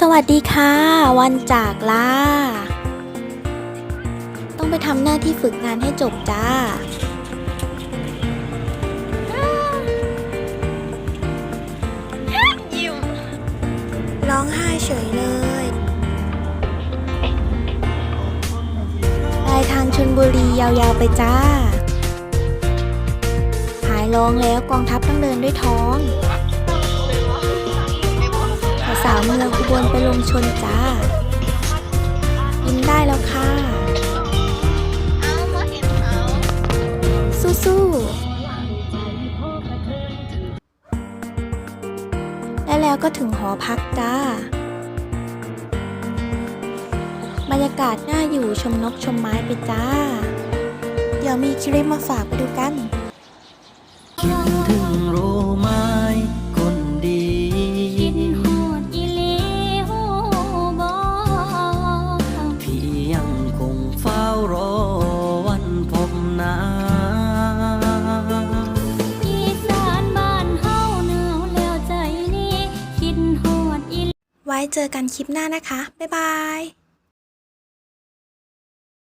สวัสดีค่ะ วันจากลาต้องไปทำหน้าที่ฝึกงานให้จบจ้า ร้องไห้เฉยเลยปลายทางชนบุรียาวๆไปจ้า หายร้องแล้วกองทัพต้องเดินด้วยท้อง เมืองอุบลไปลงชนจ้ากินได้แล้วค่ะ สู้ๆและแล้วก็ถึงหอพักจ้า บรรยากาศน่าอยู่ชมนกชมไม้ไปจ้า เดี๋ยวมีคลิปมาฝากไปดูกัน ว้เจอกันคลิปหน้านะคะ บ๊ายบาย